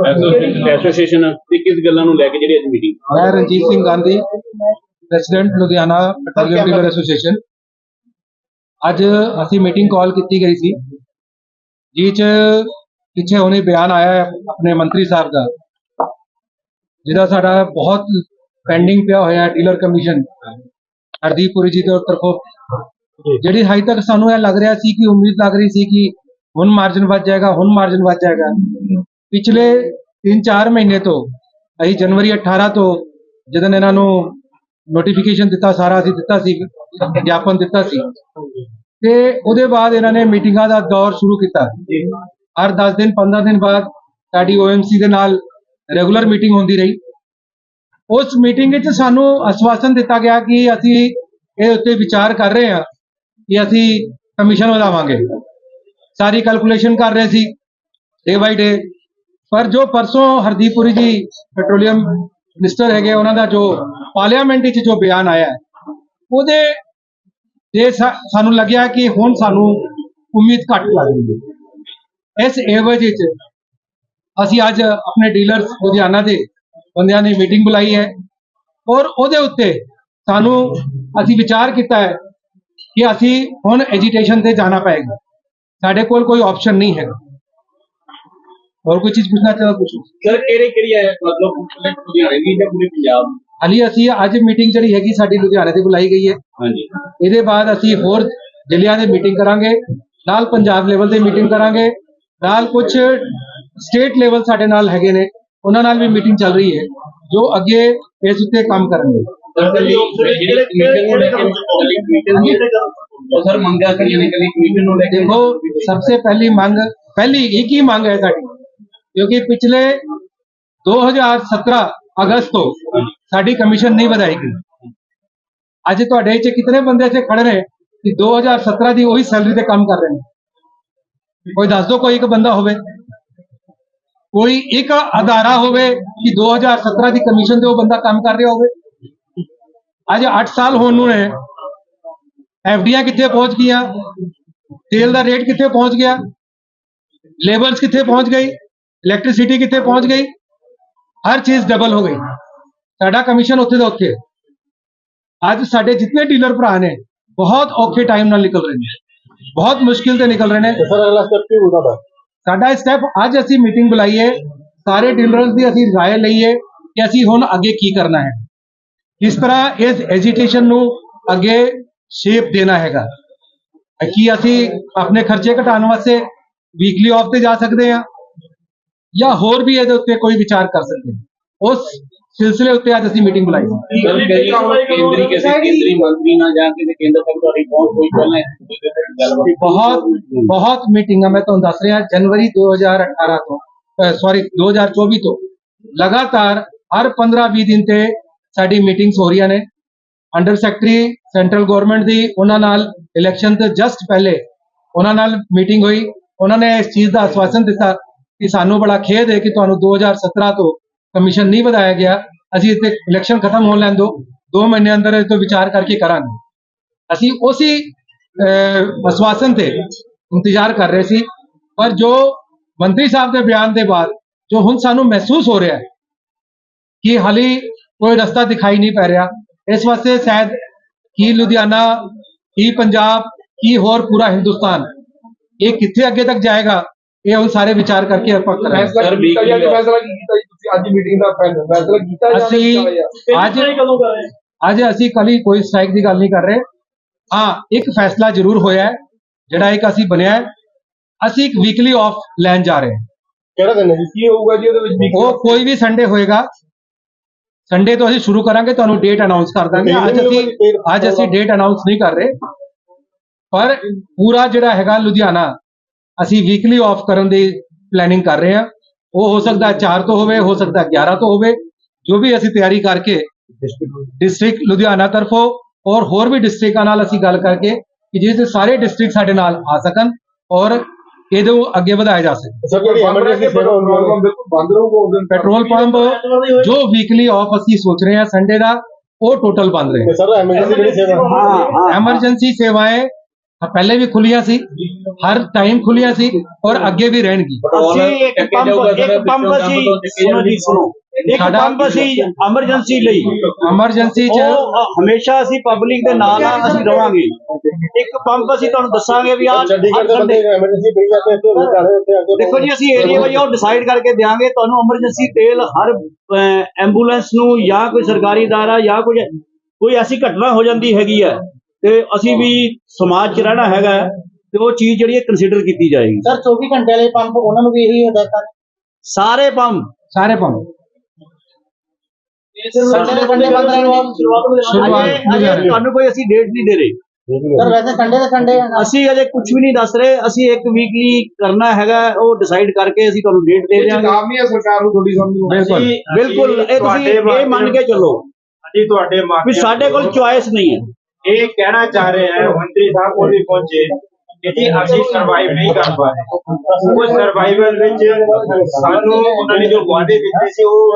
Association ਤੇ ਕਿਸ ਗੱਲਾਂ ਨੂੰ ਲੈ ਕੇ ਜਿਹੜੀ ਅੱਜ ਮੀਟਿੰਗ ਮੈਂ Ranjit Singh Gandhi president Ludhiana petroleum dealer association ਅੱਜ ਅਸੀਂ ਮੀਟਿੰਗ ਕਾਲ ਕੀਤੀ ਗਈ ਸੀ ਜਿਹ ਚ ਪਿੱਛੇ ਹੁਣੇ ਬਿਆਨ ਆਇਆ ਹੈ ਆਪਣੇ ਮੰਤਰੀ ਸਾਹਿਬ ਦਾ ਜਿਹਦਾ ਸਾਡਾ ਬਹੁਤ ਪੈਂਡਿੰਗ ਪਿਆ ਹੋਇਆ ਡੀਲਰ ਕਮਿਸ਼ਨ ਹਰਦੀਪ ਪੁਰੀ ਜੀ ਦੇ ਤਰਫੋਂ। ਜਿਹੜੀ ਹਾਈ ਤੱਕ ਸਾਨੂੰ ਇਹ ਲੱਗ ਰਿਹਾ ਸੀ ਕਿ ਉਮੀਦ ਲੱਗ ਰਹੀ ਸੀ ਕਿ ਹੁਣ ਮਾਰਜਨ ਵੱਧ ਜਾਏਗਾ ਹੁਣ ਮਾਰਜਨ ਵੱਧ ਜਾਏਗਾ। ਪਿਛਲੇ 3-4 ਮਹੀਨੇ ਤੋਂ, ਅਸੀਂ ਜਨਵਰੀ 18 ਤੋਂ ਜਦੋਂ ਇਹਨਾਂ ਨੂੰ ਨੋਟੀਫਿਕੇਸ਼ਨ ਦਿੱਤਾ ਸਾਰਾ, ਅਸੀਂ ਦਿੱਤਾ ਸੀ, ਵਿਗਿਆਪਨ ਦਿੱਤਾ ਸੀ। ਤੇ ਉਹਦੇ ਬਾਅਦ ਇਹਨਾਂ ਨੇ ਮੀਟਿੰਗਾਂ ਦਾ ਦੌਰ ਸ਼ੁਰੂ ਕੀਤਾ। ਹਰ 10 ਦਿਨ 15 ਦਿਨ ਬਾਅਦ ਸਾਡੀ OMC ਦੇ ਨਾਲ ਰੈਗੂਲਰ ਮੀਟਿੰਗ ਹੁੰਦੀ ਰਹੀ। ਉਸ ਮੀਟਿੰਗ ਵਿੱਚ ਸਾਨੂੰ ਆਸ਼ਵਾਸਨ ਦਿੱਤਾ ਗਿਆ ਕਿ ਅਸੀਂ ਇਹ ਉੱਤੇ ਵਿਚਾਰ ਕਰ ਰਹੇ ਹਾਂ ਕਿ ਅਸੀਂ ਕਮਿਸ਼ਨ ਵਧਾਵਾਂਗੇ। ਸਾਰੀ ਕੈਲਕੂਲੇਸ਼ਨ ਕਰ ਰਹੇ ਸੀ ਡੇ ਬਾਈ ਡੇ ਪਰ ਜੋ ਪਰਸੋਂ ਹਰਦੀਪ ਪੁਰੀ ਜੀ ਪੈਟਰੋਲੀਅਮ ਮਿਨਿਸਟਰ ਹੈਗੇ, ਉਹਨਾਂ ਦਾ ਜੋ ਪਾਰਲੀਮੈਂਟ ਵਿੱਚ ਜੋ ਬਿਆਨ ਆਇਆ ਉਹਦੇ ਜੇ ਸਾਨੂੰ ਲੱਗਿਆ ਕਿ ਹੁਣ ਸਾਨੂੰ ਉਮੀਦ ਘੱਟ ਲੱਗ ਰਹੀ ਹੈ। ਇਸ ਏਵਜ ਵਿੱਚ ਅਸੀਂ ਅੱਜ ਆਪਣੇ ਡੀਲਰਸ ਲੁਧਿਆਣਾ ਦੇ ਬੰਦਿਆਂ ਨੇ ਮੀਟਿੰਗ ਬੁਲਾਈ ਹੈ ਔਰ ਉਹਦੇ ਉੱਤੇ ਸਾਨੂੰ ਅਸੀਂ ਵਿਚਾਰ ਕੀਤਾ ਹੈ ਕਿ ਅਸੀਂ ਹੁਣ ਐਜੀਟੇਸ਼ਨ ਤੇ ਜਾਣਾ ਪਏਗਾ। ਸਾਡੇ ਕੋਲ ਕੋਈ ਆਪਸ਼ਨ ਨਹੀਂ ਹੈਗਾ। ਹੋਰ ਕੋਈ ਚੀਜ਼ ਪੁੱਛਣਾ ਚਾਹੋ ਪੁੱਛੋ ਸਰ ਕਿਹੜੇ ਕਿਹੜੀ ਹੈ? ਮਤਲਬ ਲੁਧਿਆਣੇ ਦੀ ਜਾਂ ਪੂਰੇ ਪੰਜਾਬ ਦੀ? ਹਾਲੀ ਅਸੀਂ ਅੱਜ ਮੀਟਿੰਗ ਜਿਹੜੀ ਹੈਗੀ ਸਾਡੀ ਲੁਧਿਆਣੇ ਤੇ ਬੁਲਾਈ ਗਈ ਹੈ ਹਾਂਜੀ। ਇਹਦੇ ਬਾਅਦ ਅਸੀਂ ਹੋਰ ਜ਼ਿਲ੍ਹਿਆਂ ਦੇ ਮੀਟਿੰਗ ਕਰਾਂਗੇ ਨਾਲ ਪੰਜਾਬ ਲੈਵਲ ਤੇ ਮੀਟਿੰਗ ਕਰਾਂਗੇ ਨਾਲ ਕੁਝ ਸਟੇਟ ਲੈਵਲ ਸਾਡੇ ਨਾਲ ਹੈਗੇ ਨੇ ਉਹਨਾਂ ਨਾਲ ਵੀ ਮੀਟਿੰਗ ਚੱਲ ਰਹੀ ਹੈ ਜੋ ਅੱਗੇ ਇਸ ਉੱਤੇ ਕੰਮ ਕਰਨਗੇ ਸਰ ਮੰਗਾ ਕਰੀਏ ਨੇ ਕਲੀ ਕਮਿਸ਼ਨ ਨੂੰ ਲੈ ਕੇ ਦੇਖੋ ਸਭ ਤੋਂ ਪਹਿਲੀ ਮੰਗ ਪਹਿਲੀ ਇੱਕ ਹੀ ਮੰਗ ਹੈ ਸਾਡੀ। क्योंकि पिछले 2017 ਅਗਸਤ ਤੋਂ ਸਾਡੀ ਕਮਿਸ਼ਨ ਨਹੀਂ ਵਧਾਈ ਗਈ ਅੱਜ ਤੁਹਾਡੇ ਚ ਕਿਤਨੇ ਬੰਦੇ ਇੱਥੇ ਖੜੇ ਨੇ ਕਿ 2017 ਦੀ ਉਹੀ ਸੈਲਰੀ ਤੇ ਕੰਮ ਕਰ ਰਹੇ ਨੇ ਕੋਈ ਦੱਸ ਦਿਓ ਕੋਈ ਇੱਕ ਬੰਦਾ ਹੋਵੇ ਕੋਈ ਇੱਕ ਅਦਾਰਾ ਹੋਵੇ ਕਿ 2017 ਦੀ ਕਮਿਸ਼ਨ ਤੇ ਉਹ ਬੰਦਾ ਕੰਮ ਕਰ ਰਿਹਾ ਹੋਵੇ ਅੱਜ 8 ਸਾਲ ਹੋਣ ਨੂੰ ਨੇ ਐਫਡੀਆਂ ਕਿੱਥੇ ਪਹੁੰਚ ਗਈਆਂ ਤੇਲ ਦਾ ਰੇਟ ਕਿੱਥੇ ਪਹੁੰਚ ਗਿਆ ਲੇਬਰਸ ਕਿੱਥੇ ਪਹੁੰਚ ਗਈ ਇਲੈਕਟ੍ਰਿਸਿਟੀ ਕਿੱਥੇ ਪਹੁੰਚ ਗਈ? ਹਰ ਚੀਜ਼ ਡਬਲ ਹੋ ਗਈ। ਸਾਡਾ ਕਮਿਸ਼ਨ ਉੱਥੇ ਦਾ ਉੱਥੇ। ਅੱਜ ਸਾਡੇ ਜਿੰਨੇ ਡੀਲਰ ਭਰਾ ਨੇ ਬਹੁਤ ਔਖੇ ਟਾਈਮ ਨਾਲ ਨਿਕਲ ਰਹੇ ਨੇ। ਬਹੁਤ ਮੁਸ਼ਕਿਲ ਤੇ ਨਿਕਲ ਰਹੇ ਨੇ। ਸਰ ਅਗਲਾ ਸਟੈਪ ਕੀ ਹੋਊਗਾ ਤੁਹਾਡਾ ਸਾਡਾ ਸਟੈਪ ਅੱਜ ਅਸੀਂ ਮੀਟਿੰਗ ਬੁਲਾਈਏ। ਸਾਰੇ ਡੀਲਰਸ ਦੀ ਅਸੀਂ ਰਾਏ ਲਈਏ ਕਿ ਅਸੀਂ ਹੁਣ ਅੱਗੇ ਕੀ ਕਰਨਾ ਹੈ। ਕਿਸ ਤਰ੍ਹਾਂ ਇਸ ਐਜੀਟੇਸ਼ਨ ਨੂੰ ਅੱਗੇ ਸ਼ੇਪ ਦੇਣਾ ਹੈਗਾ। ਕੀ ਅਸੀਂ ਆਪਣੇ ਖਰਚੇ ਘਟਾਉਣ ਵਾਸਤੇ ਵੀਕਲੀ ਆਫ ਤੇ ਜਾ ਸਕਦੇ ਹਾਂ? ਜਾਂ ਹੋਰ ਵੀ ਇਹਦੇ ਉੱਤੇ ਕੋਈ ਵਿਚਾਰ ਕਰ ਸਕਦੇ ਹਾਂ। ਉਸ ਸਿਲਸਿਲੇ ਉੱਤੇ ਅੱਜ ਅਸੀਂ ਮੀਟਿੰਗ ਬੁਲਾਈ ਕਈ ਕੇਂਦਰੀ ਕਿਸੇ ਕੇਂਦਰੀ ਮੰਤਰੀ ਨਾਲ ਜਾਂ ਕਿਸੇ ਕੇਂਦਰ ਤੱਕ ਤੁਹਾਡੀ ਪਹੁੰਚ ਕੋਈ ਪਹਿਲਾਂ ਬਹੁਤ ਬਹੁਤ ਮੀਟਿੰਗਾਂ ਮੈਂ ਤੁਹਾਨੂੰ ਦੱਸ ਰਿਹਾ ਜਨਵਰੀ 2018 ਤੋਂ ਸੌਰੀ 2024 ਤੋਂ ਲਗਾਤਾਰ ਹਰ 15-20 ਦਿਨ ਤੇ ਸਾਡੀ ਮੀਟਿੰਗਸ ਹੋ ਰਹੀਆਂ ਨੇ। ਅੰਡਰ ਸੈਕਟਰੀ ਸੈਂਟਰਲ ਗਵਰਨਮੈਂਟ ਦੀ ਉਹਨਾਂ ਨਾਲ ਇਲੈਕਸ਼ਨ ਤੋਂ ਜਸਟ ਪਹਿਲੇ ਉਹਨਾਂ ਨਾਲ ਮੀਟਿੰਗ ਹੋਈ। ਉਹਨਾਂ ਨੇ ਇਸ ਚੀਜ਼ ਦਾ ਆਸ਼ਵਾਸਨ ਦਿੱਤਾ ਕਿ ਸਾਨੂੰ ਬੜਾ ਖੇਦ ਹੈ ਕਿ ਤੁਹਾਨੂੰ 2017 ਤੋਂ ਕਮਿਸ਼ਨ ਨਹੀਂ ਵਧਾਇਆ ਗਿਆ। ਅਸੀਂ ਇੱਥੇ ਇਲੈਕਸ਼ਨ ਖਤਮ ਹੋਣ ਲੈਣ ਦਿਓ 2 ਮਹੀਨੇ ਅੰਦਰ ਇਸ ਤੋਂ ਵਿਚਾਰ ਕਰਕੇ ਕਰਾਂਗੇ। ਅਸੀਂ ਉਸੇ ਅਹ, ਆਸ਼ਵਾਸਨ ਤੇ ਇੰਤਜ਼ਾਰ ਕਰ ਰਹੇ ਸੀ। ਪਰ ਜੋ ਮੰਤਰੀ ਸਾਹਿਬ ਦੇ ਬਿਆਨ ਦੇ ਬਾਅਦ ਜੋ ਹੁਣ ਸਾਨੂੰ ਮਹਿਸੂਸ ਹੋ ਰਿਹਾ ਹੈ ਕਿ ਹਾਲੀ ਕੋਈ ਰਸਤਾ ਦਿਖਾਈ ਨਹੀਂ ਪੈ ਰਿਹਾ ਇਸ ਵਾਸਤੇ ਸ਼ਾਇਦ ਕੀ ਲੁਧਿਆਣਾ ਕੀ ਪੰਜਾਬ ਕੀ ਹੋਰ ਪੂਰਾ ਹਿੰਦੁਸਤਾਨ ਇਹ ਕਿੱਥੇ ਅੱਗੇ ਤੱਕ ਜਾਏਗਾ ਇਹ ਹੁਣ ਸਾਰੇ ਵਿਚਾਰ ਕਰਕੇ ਆਪਾਂ ਕਰਾਂਗੇ। ਫੈਸਲਾ ਸਰ, ਕੀਤਾ ਗਿਆ ਤੇ ਫੈਸਲਾ ਕੀ ਕੀਤਾ ਜੀ ਤੁਸੀਂ? ਅੱਜ ਮੀਟਿੰਗ ਦਾ ਫੈਸਲਾ ਫੈਸਲਾ ਕੀਤਾ ਜਾਂ ਨਹੀਂ ਕੀਤਾ ਗਿਆ? ਅਸੀਂ ਅੱਜ ਅੱਜ ਅਸੀਂ ਕਲੀ ਕੋਈ ਸਟ੍ਰਾਈਕ ਦੀ ਗੱਲ ਨਹੀਂ ਕਰ ਰਹੇ। ਹਾਂ ਇੱਕ ਫੈਸਲਾ ਜ਼ਰੂਰ ਹੋਇਆ ਹੈ ਜਿਹੜਾ ਇੱਕ ਅਸੀਂ ਬਣਿਆ ਹੈ। ਅਸੀਂ ਇੱਕ ਵੀਕਲੀ ਆਫ ਲੈਣ ਜਾ ਰਹੇ ਹਾਂ। ਕਿਹੜਾ ਦਿਨ ਹੈ ਜੀ? ਕੀ ਹੋਊਗਾ ਜੀ ਉਹਦੇ ਵਿੱਚ? ਉਹ ਕੋਈ ਵੀ ਸੰਡੇ ਹੋਏਗਾ। ਸੰਡੇ ਤੋਂ ਅਸੀਂ ਸ਼ੁਰੂ ਕਰਾਂਗੇ ਤੁਹਾਨੂੰ ਡੇਟ ਅਨਾਉਂਸ ਕਰ ਦਾਂਗੇ। ਅੱਜ ਅਸੀਂ ਅੱਜ ਅਸੀਂ ਡੇਟ ਅਨਾਉਂਸ ਨਹੀਂ ਕਰ ਰਹੇ। ਪਰ ਪੂਰਾ ਜਿਹੜਾ ਹੈਗਾ ਲੁਧਿਆਣਾ ਅਸੀਂ ਵੀਕਲੀ ਆਫ ਕਰਨ ਦੀ ਪਲੈਨਿੰਗ ਕਰ ਰਹੇ ਹਾਂ। ਉਹ ਹੋ ਸਕਦਾ 4 ਤੋਂ ਹੋਵੇ ਹੋ ਸਕਦਾ 11 ਤੋਂ ਹੋਵੇ। ਜੋ ਵੀ ਅਸੀਂ ਤਿਆਰੀ ਕਰਕੇ ਡਿਸਟ੍ਰਿਕਟ ਲੁਧਿਆਣਾ ਤਰਫੋਂ ਔਰ ਹੋਰ ਵੀ ਡਿਸਟ੍ਰਿਕਟਾਂ ਨਾਲ ਅਸੀਂ ਗੱਲ ਕਰਕੇ ਕਿ ਜਿਸ ਸਾਰੇ ਡਿਸਟ੍ਰਿਕਟ ਸਾਡੇ ਨਾਲ ਆ ਸਕਣ ਔਰ ਇਹਦੇ ਨੂੰ ਅੱਗੇ ਵਧਾਇਆ ਜਾ ਸਕੇ। ਸਰ ਜਿਹੜੀ ਐਮਰਜੈਂਸੀ ਸੇਵਾ ਹੈ। ਬੰਦ ਰਹੂਗਾ ਉਸ ਦਿਨ। ਪੈਟਰੋਲ ਪੰਪ ਜੋ ਵੀਕਲੀ ਆਫ ਅਸੀਂ ਸੋਚ ਰਹੇ ਹਾਂ ਸੰਡੇ ਦਾ ਉਹ ਟੋਟਲ ਬੰਦ ਰਹੇ ਸਰ ਐਮਰਜੈਂਸੀ ਜਿਹੜੀ ਸੇਵਾ ਐਮਰਜੈਂਸੀ ਸੇਵਾएं ਪਹਿਲੇ ਵੀ ਖੁੱਲੀਆਂ ਸੀ ਹਰ ਟਾਈਮ ਖੁੱਲੀਆਂ ਸੀ ਔਰ ਅੱਗੇ ਵੀ ਰਹਿਣਗੀ ਅਸੀਂ ਇੱਕ ਪੰਪ ਇੱਕ ਪੰਪ ਅਸੀਂ ਸੁਣੋ ਜੀ ਸੁਣੋ। ਇੱਕ ਸਾਡਾ- ਪੰਪ ਅਸੀਂ ਐਮਰਜੈਂਸੀ ਲਈ। ਐਮਰਜੈਂਸੀ ਚ ਉਹ ਅ, ਹਮੇਸ਼ਾ ਅਸੀਂ ਪਬਲਿਕ ਦੇ ਨਾਲ ਆ ਅਸੀਂ ਰਵਾਂਗੇ। ਇੱਕ ਪੰਪ ਅਸੀਂ ਤੁਹਾਨੂੰ ਦੱਸਾਂਗੇ ਵੀ ਆਹ ਹਰ ਸੰਡੇ ਐਮਰਜੈਂਸੀ ਪਈ ਜਾਂਦੇ ਇੱਥੇ ਰੁਕ ਰਹੇ ਉੱਥੇ ਅੱਗੇ ਦੇਖੋ ਜੀ ਅਸੀਂ ਏਰੀਆ ਵਾਈਜ਼ ਉਹ ਡਿਸਾਈਡ ਕਰਕੇ ਦਿਆਂਗੇ। ਤੁਹਾਨੂੰ ਐਮਰਜੈਂਸੀ ਤੇਲ ਹਰ ਐਂਬੂਲੈਂਸ ਨੂੰ ਜਾਂ ਕੋਈ ਸਰਕਾਰੀ ਦਾਰਾ ਜਾਂ ਕੋਈ ਕੋਈ ਐਸੀ ਘਟਨਾ ਹੋ ਜਾਂਦੀ ਹੈਗੀ ਹੈ ਤੇ ਅਸੀਂ ਵੀ ਸਮਾਜ 'ਚ ਰਹਿਣਾ ਹੈਗਾ ਹੈ, ਤੇ ਉਹ ਚੀਜ਼ ਜਿਹੜੀ ਹੈ ਕੰਸੀਡਰ ਕੀਤੀ ਜਾਏਗੀ। ਸਰ 24 ਘੰਟੇ ਵਾਲੇ ਪੰਪ ਉਹਨਾਂ ਨੂੰ ਵੀ ਇਹੀ ਹਦਾਇਤਾਂ ਨੇ ਸਾਰੇ ਪੰਪ। ਸਾਰੇ ਪੰਪ। ਸੰਡੇ ਦੇ ਸੰਡੇ ਬੰਦ ਰਹਿਣਗੇ ਸ਼ੁਰੂਆਤ ਅਜੇ ਅਜੇ ਤੁਹਾਨੂੰ ਕੋਈ ਅਸੀਂ ਡੇਟ ਨਹੀਂ ਦੇ ਰਹੇ। ਸਰ ਵੈਸੇ ਸੰਡੇ ਦੇ ਸੰਡੇ ਅਸੀਂ ਅਜੇ ਕੁਝ ਵੀ ਨਹੀਂ ਦੱਸ ਰਹੇ। ਅਸੀਂ ਇੱਕ ਵੀਕਲੀ ਕਰਨਾ ਹੈਗਾ ਉਹ ਡਿਸਾਈਡ ਕਰਕੇ ਅਸੀਂ ਤੁਹਾਨੂੰ ਡੇਟ ਦੇ ਦਿਆਂਗੇ। ਚੇਤਾਵਨੀ ਨਹੀਂ ਹੈ ਸਰਕਾਰ ਨੂੰ ਥੋੜੀ ਸਮਝ ਬਿਲਕੁਲ। ਬਿਲਕੁਲ ਇਹ ਤੁਸੀਂ ਇਹ ਮੰਨ ਕੇ ਚੱਲੋ। ਅਸੀਂ ਤੁਹਾਡੇ ਵੀ ਮਾਪਿਆਂ ਸਾਡੇ ਕੋਲ ਚੁਆਇਸ ਨਹੀਂ ਹੈ। ਇਹ ਕਹਿਣਾ ਚਾਹ ਰਹੇ ਹਾਂ ਮੰਤਰੀ ਸਾਹਿਬ ਕੋਲ ਵੀ ਪਹੁੰਚੇ ਕਿ ਜੀ ਅਸੀਂ ਸਰਵਾਈਵ ਨਹੀਂ ਕਰ ਪਾ ਰਹੇ। ਉਹ ਸਰਵਾਈਵਲ ਵਿੱਚ ਸਾਨੂੰ ਉਹਨਾਂ ਨੇ ਜੋ ਵਾਅਦੇ ਦਿੱਤੇ ਸੀ, ਉਹ